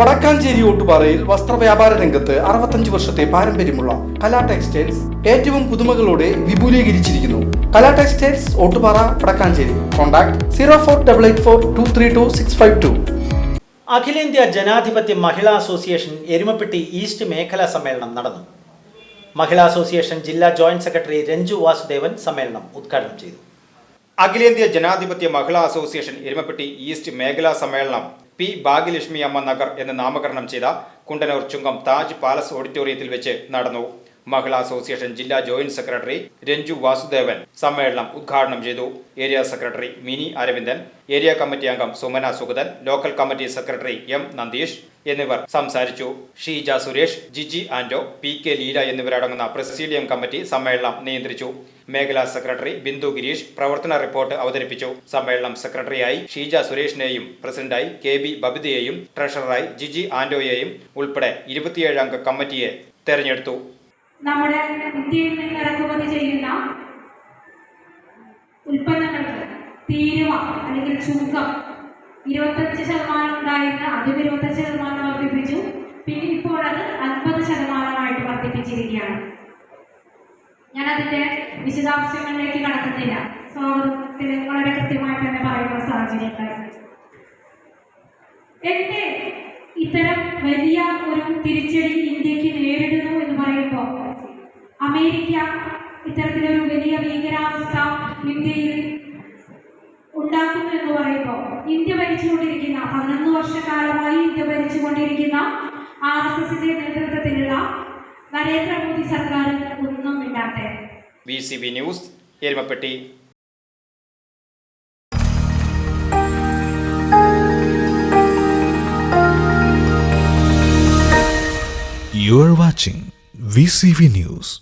വടക്കാഞ്ചേരി ഓട്ടുപാറയിൽ വസ്ത്രവ്യാപാര രംഗത്ത് അറുപത്തഞ്ച് വർഷത്തെ പാരമ്പര്യമുള്ള കലാ ടെക്സ്റ്റൈൽസ് ഏറ്റവും പുതുമകളോടെ വിപുലീകരിച്ചിരിക്കുന്നു. Kala textiles Ottupara Vadakkanchery. Contact zero four double eight four two three two six five two. അഖിലേന്ത്യാ ജനാധിപത്യ മഹിളാ അസോസിയേഷൻ എരുമപ്പെട്ടി ഈസ്റ്റ് മേഖലാ സമ്മേളനം നടന്നു. മഹിളാ അസോസിയേഷൻ ജില്ലാ ജോയിന്റ് സെക്രട്ടറി രഞ്ജു വാസുദേവൻ സമ്മേളനം ഉദ്ഘാടനം ചെയ്തു. അഖിലേന്ത്യാ ജനാധിപത്യ മഹിളാ അസോസിയേഷൻ എരുമപ്പെട്ടി ഈസ്റ്റ് മേഖലാ സമ്മേളനം പി ഭാഗ്യലക്ഷ്മി അമ്മ നഗർ എന്ന് നാമകരണം ചെയ്ത കുണ്ടനൂർ ചുങ്കം താജ് പാലസ് ഓഡിറ്റോറിയത്തിൽ വെച്ച് നടന്നു. മഹിളാ അസോസിയേഷൻ ജില്ലാ ജോയിന്റ് സെക്രട്ടറി രഞ്ജു വാസുദേവൻ സമ്മേളനം ഉദ്ഘാടനം ചെയ്തു. Area secretary Mini Aravindan area committee അംഗം Sumana Sugathan local committee secretary M Nandeesh എന്നിവർ സംസാരിച്ചു. ഷീജ സുരേഷ് ജിജി ആന്റോ പി കെ ലീല എന്നിവരടങ്ങുന്ന പ്രസിഡിയം കമ്മിറ്റി സമ്മേളനം നിയന്ത്രിച്ചു. മേഖലാ സെക്രട്ടറി ബിന്ദു ഗിരീഷ് പ്രവർത്തന റിപ്പോർട്ട് അവതരിപ്പിച്ചു. സമ്മേളനം സെക്രട്ടറിയായി ഷീജ സുരേഷിനെയും പ്രസിഡന്റായി കെ ബി ബബിതയെയും ട്രഷററായി ജിജി ആന്റോയെയും ഉൾപ്പെടെ ഇരുപത്തിയേഴ് അംഗ കമ്മിറ്റിയെ തെരഞ്ഞെടുത്തു. നമ്മുടെ ഇന്ത്യയിൽ നിന്ന് ഇറക്കുമതി ചെയ്യുന്ന ഉൽപ്പന്നങ്ങൾക്ക് തീരുവ അല്ലെങ്കിൽ ചുങ്കം ഇരുപത്തഞ്ച് ശതമാനം ഉണ്ടായിരുന്ന അതും ഇരുപത്തഞ്ച് ശതമാനം വർദ്ധിപ്പിച്ചു. പിന്നെ ഇപ്പോൾ അത് അൻപത് ശതമാനമായിട്ട് വർദ്ധിപ്പിച്ചിരിക്കുകയാണ്. ഞാൻ അതിന്റെ വിശദാംശങ്ങളിലേക്ക് കടക്കുന്നില്ല. സ്വാഗതത്തിൽ വളരെ കൃത്യമായിട്ട് തന്നെ പറയുന്ന സാഹചര്യങ്ങളായിരുന്നു എന്റെ ഇത്തരം വലിയ ഒരു തിരിച്ചടി ഇന്ത്യയ്ക്ക് നേരിടുന്നു എന്ന് പറയുമ്പോൾ അമേരിക്ക ഇത്തരത്തിലൊരു വലിയ ഭീകരാവസ്ഥ ഇന്ത്യയിൽ ഉണ്ടാക്കുന്നു എന്ന് പറയുമ്പോൾ ഇന്ത്യ ഭരിച്ചുകൊണ്ടിരിക്കുന്ന പതിനൊന്ന് വർഷക്കാലമായി ഇന്ത്യ ഭരിച്ചുകൊണ്ടിരിക്കുന്ന ആർ എസ് എസിന്റെ നേതൃത്വത്തിലുള്ള നരേന്ദ്രമോദി സർക്കാർ ഒന്നും ഇല്ലാത്ത V C B news Erumapetty You are watching VCV News.